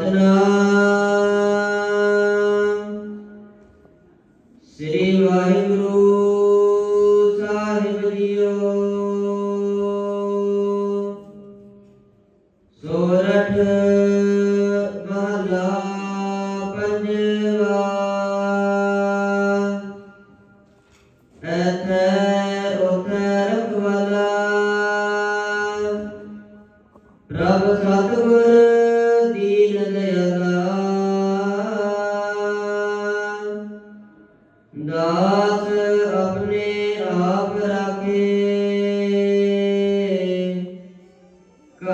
ਸਤਨਾਮ ਸ੍ਰੀ ਵਾਹਿਗੁਰੂ ਸਾਹਿਬ ਜੀਓ। ਸੋਰਠ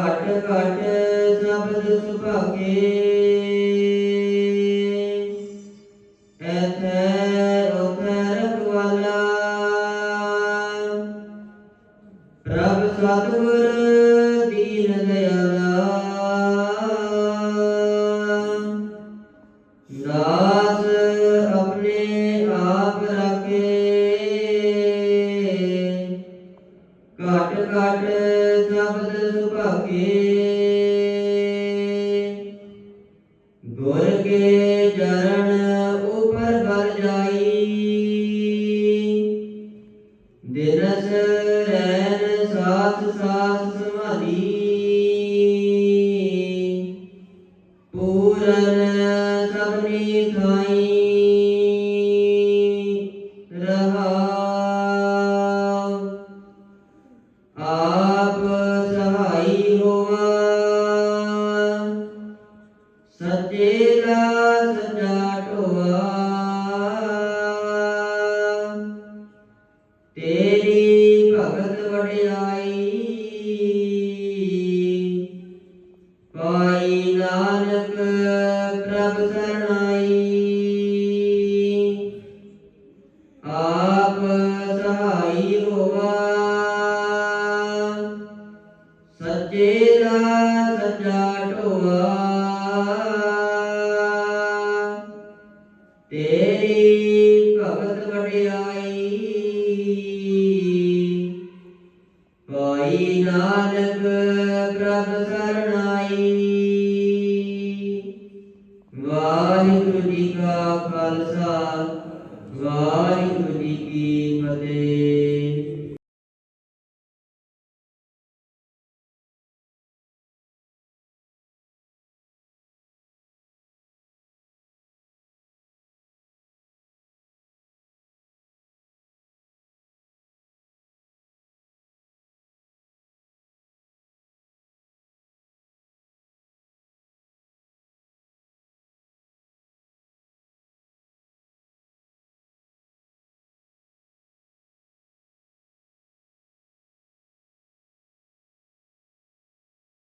ਘਟ ਘਟ ਸ਼ਬਦ ਸੁਭਾਗੇ। ਐਥੈ ਉਥੈ ਰਖਵਾਲਾ ਪ੍ਰਭ ਸਤਿਗੁਰ ਦੀਨ ਦਇਆਲਾ ਸੁਭਾਗੇ ਗੁਰ ਕੇ ਚਰਨ ਉਪਰ ਬਲ ਜਾਈ। ਦਿਨਸ ਰਹਿਨ ਸਾਥ ਸਾਥ ਸਮਾਧੀ ਪੂਰਨ ਸਭਨੀ ਖਾਈ। ਤੇਰਾ ਸਜਾ ਢੋਆ ਤੇਰੀ ਭਗਤ ਵਡਿਆਈ ਪਾਈ ਨਾਨਕ ਪ੍ਰਭ ਸਰਨਾਈ ਆਪ ਸਹਾਈ ਸੱਚੇ ਦਾ ਸਜਾ ਢੋਆ ਤੇਰੀ ਭਗਤ ਵਡਿਆਈ ਕੋਈ ਨਾਨਕ ਪ੍ਰਭ ਸਰਣਾਈ ਵਾਹਿਗੁਰੂ ਜੀ ਕਾ ਖਾਲਸਾ ਵਾਹਿਗੁਰੂ ਜੀ ਕੀ ਫਤਿਹ